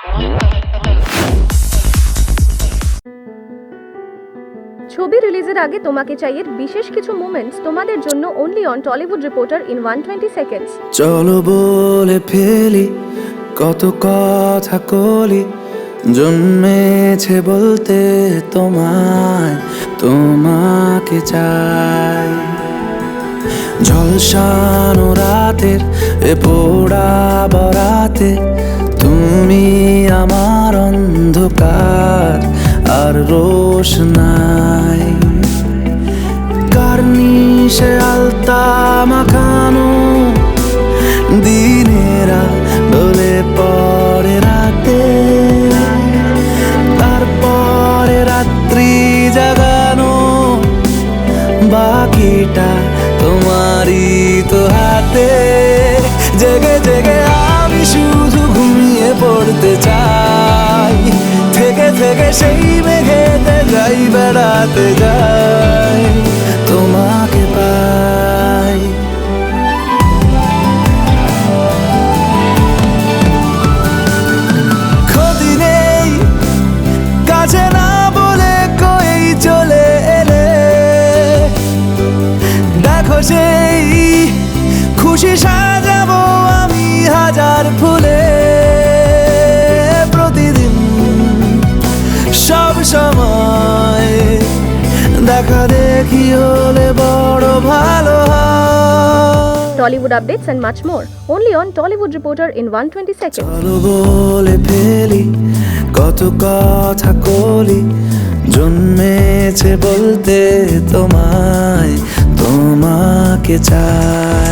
ছবি রিলিজের আগে তোমাকে চাইয়ের বিশেষ কিছু মোমেন্টস তোমাদের জন্য only on Tollywood reporter in one twenty seconds চলো বলে ফেলি, কত কথা কলি, জন্মেছে বলতে তোমায়, তোমাকে চাই। ঝলসানো রাতের, এ পোড়া বরাতে আর রোশনাই কার্নিশে আলতা মাখানো দিনেরা বলে পরে রাতে। তারপরে রাত্রি জাগানো বাকিটা তোমারই তো হাতে। জেগে জেগে সেই মেঘেতে যাই বেড়াতে যাই সব সময়। দেখা দেখি হলে বড় ভালো Tollywood updates and much more only on Tollywood reporter in one twenty seconds চলো বলে ফেলি কত কথা কলি জন্মেছে বলতে তোমায় তোমাকে চাই।